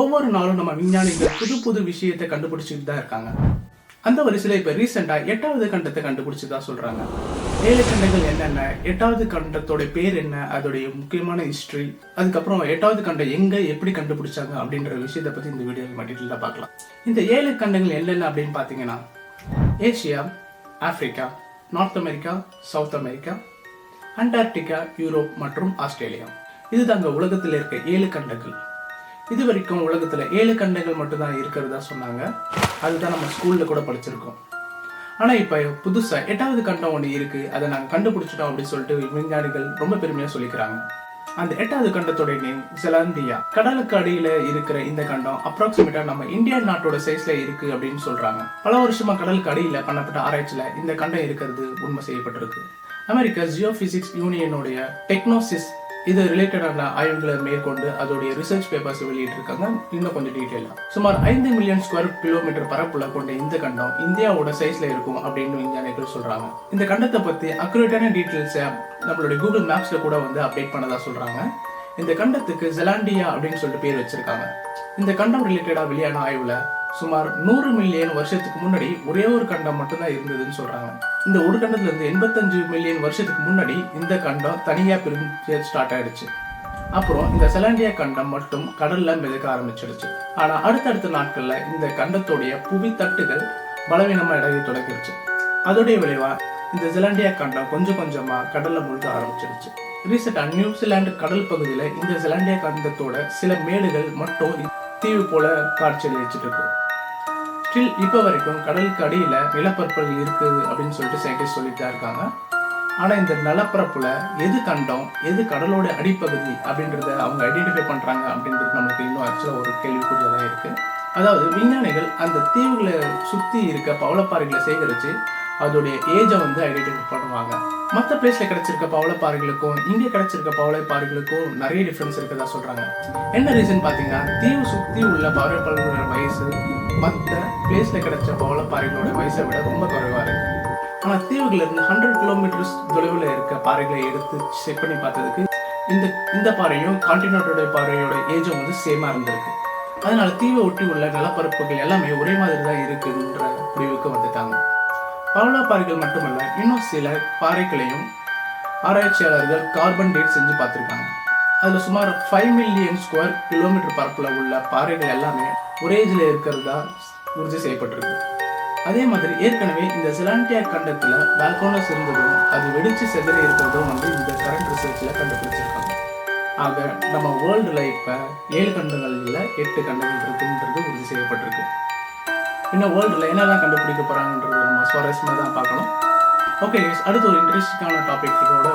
ஒவ்வொரு நாளும் நம்ம விஞ்ஞானிகள் புது புது விஷயத்தை கண்டுபிடிச்சிட்டு தான் இருக்காங்க. அந்த வரிசையில் இப்போ ரீசெண்டாக எட்டாவது கண்டத்தை கண்டுபிடிச்சதா சொல்றாங்க. ஏழு கண்டங்கள் என்னென்ன? எட்டாவது கண்டத்தோட பேர் என்ன? அதோடைய முக்கியமான ஹிஸ்ட்ரி அதுக்கப்புறம் எட்டாவது கண்டம் எங்கே எப்படி கண்டுபிடிச்சாங்க அப்படின்ற விஷயத்தை பற்றி இந்த வீடியோவில் மட்டும் பார்க்கலாம். இந்த ஏழு கண்டங்கள் என்னென்ன அப்படின்னு பார்த்தீங்கன்னா Asia Africa North America South America Antarctica Europe மற்றும் ஆஸ்திரேலியா. இதுதாங்க உலகத்தில் இருக்க ஏழு கண்டங்கள். இது வரைக்கும் உலகத்துல ஏழு கண்டங்கள் மட்டும்தான் இருக்கிறதா சொன்னாங்க. அதுதான் நம்ம ஸ்கூலில் கூட படிச்சிருக்கோம். ஆனா இப்ப புதுசா எட்டாவது கண்டம் ஒண்ணு இருக்குது அதை நாங்கள் கண்டுபிடிச்சிட்டோம் அப்படின்னு சொல்லிட்டு விஞ்ஞானிகள் ரொம்ப பெருமையாக சொல்லிக்கிறாங்க. அந்த எட்டாவது கண்டத்தோட நேம் செலாந்தியா கடலுக்கு அடியில இருக்கிற இந்த கண்டம் அப்ராக்சிமேட்டா நம்ம இந்தியா நாட்டோட சைஸ்ல இருக்கு அப்படின்னு சொல்றாங்க. பல வருஷமா கடலுக்கு அடியில பண்ணப்பட்ட ஆராய்ச்சியில இந்த கண்டம் இருக்கிறது உண்மை செய்யப்பட்டிருக்கு. அமெரிக்கா ஜியோபிசிக்ஸ் யூனியனுடைய டெக்னோசிஸ் இது ரிலேட்டடான ஆய்வுகளை மேற்கொண்டு அதோடைய ரிசர்ச் பேப்பர்ஸ் வெளியிட்டிருக்காங்க. இன்னும் கொஞ்சம் டீட்டெயிலாக சுமார் ஐந்து மில்லியன் ஸ்கொயர் கிலோமீட்டர் பரப்புல கொண்ட இந்த கண்டம் இந்தியாவோட சைஸ்ல இருக்கும் அப்படின்னு விஞ்ஞானிகள் சொல்றாங்க. இந்த கண்டத்தை பத்தி அக்யூரேட்டான டீட்டெயில்ஸை நம்மளுடைய கூகுள் மேப்ஸ்ல கூட வந்து அப்டேட் பண்ணதா சொல்றாங்க. இந்த கண்டத்துக்கு ஜெலாண்டியா அப்படின்னு சொல்லிட்டு பேர் வச்சிருக்காங்க. இந்த கண்டம் ரிலேட்டடா வெளியான ஆய்வுல சுமார் நூறு மில்லியன் வருஷத்துக்கு முன்னாடி ஒரே ஒரு கண்டம் மட்டும்தான் இருந்ததுன்னு சொல்றாங்க. இந்த ஒரு கண்டத்துல இருந்து எண்பத்தஞ்சு மில்லியன் வருஷத்துக்கு முன்னாடி இந்த கண்டம் தனியா பிரிஞ்சு ஸ்டார்ட் ஆயிடுச்சு. அப்புறம் இந்த செலாண்டியா கண்டம் மட்டும் கடல்ல மிதக்க ஆரம்பிச்சிடுச்சு. ஆனா அடுத்தடுத்த நாட்கள்ல இந்த கண்டத்துடைய புவி தட்டுகள் பலவீனமா இடையை தொடங்கிடுச்சு அதோடைய விளைவா இந்த செலாண்டியா கண்டம் கொஞ்சம் கொஞ்சமா கடல்ல முழுக்க ஆரம்பிச்சிடுச்சு. ரீசெண்டா நியூசிலாந்து கடல் பகுதியில இந்த செலாண்டியா கண்டத்தோட சில மேடுகள் மட்டும் தீவு போல காட்சியளிச்சிட்டு இருக்கு. ஸ்டில் இப்போ வரைக்கும் கடலுக்கு அடியில் நிலப்பரப்புகள் இருக்குது அப்படின்னு சொல்லிட்டு சயின்டிஸ்ட் சொல்லிட்டு தான் இருக்காங்க. ஆனால் இந்த நிலப்பரப்பில் எது கண்டம் எது கடலோட அடிப்பகுதி அப்படின்றத அவங்க ஐடென்டிஃபை பண்ணுறாங்க அப்படின்றது நமக்கு இன்னும் ஆக்சுவலாக ஒரு கேள்விக்குரியதாக இருக்கு. அதாவது விஞ்ஞானிகள் அந்த தீவுகளை சுற்றி இருக்க பவளப்பாறைகளை சேகரித்து அதோடைய ஏஜை வந்து ஐடென்டிஃபை பண்ணுவாங்க. மற்ற பிளேஸில் கிடைச்சிருக்க பவளப்பாறைகளுக்கும் இங்கே கிடைச்சிருக்க பவளப்பாறைகளுக்கும் நிறைய டிஃப்ரென்ஸ் இருக்கதா சொல்கிறாங்க என்ன ரீசன் பார்த்தீங்கன்னா தீவு சுற்றி உள்ள பவளப்பாறைகளோட வயசு மற்ற பிளேஸில் கிடைச்ச பவளப்பாறைகளோட வயசை விட ரொம்ப குறைவா இருக்கு. ஆனா தீவுகள்ல இருந்து ஹண்ட்ரட் கிலோமீட்டர்ஸ் தொலைவில் இருக்க பாறைகளை எடுத்து செக் பண்ணி பார்த்ததுக்கு இந்த இந்த பாறையும் கான்டினென்டோட பாறையோட ஏஜும் வந்து சேமா இருந்திருக்கு. அதனால தீவை ஒட்டி உள்ள நிலப்பரப்புகள் எல்லாமே ஒரே மாதிரி தான் இருக்குன்ற முடிவுக்கு வந்துட்டாங்க. பவளப்பாறைகள் மட்டுமல்ல இன்னும் சில பாறைகளையும் ஆராய்ச்சியாளர்கள் கார்பன் டேட் செஞ்சு பார்த்துருக்காங்க. அதில் சுமார் ஃபைவ் மில்லியன் ஸ்கொயர் கிலோமீட்டர் பரப்பில் உள்ள பாறைகள் எல்லாமே ஒரே இதில் இருக்கிறதா உறுதி செய்யப்பட்டிருக்கு. அதே மாதிரி ஏற்கனவே இந்த சிலாண்டியா கண்டத்தில் பால்கோனஸ் இருந்ததும் அது வெடிச்சு செதறி இருக்கிறதும் வந்து இந்த கரண்ட் ரிசர்ச்சில் கண்டுபிடிச்சிருக்காங்க. ஆக நம்ம வேர்ல்டு இப்போ ஏழு கண்டங்கள் இல்லை எட்டு கண்டங்கள் இருக்குன்றது உறுதி செய்யப்பட்டிருக்கு. இன்னும் வேர்ல்டில் என்னெல்லாம் கண்டுபிடிக்க போகிறாங்கன்றது நம்ம சுவாரஸ்யமாக தான் பார்க்கணும். ஓகே அடுத்த ஒரு இன்ட்ரெஸ்டிங்கான டாபிக்கோட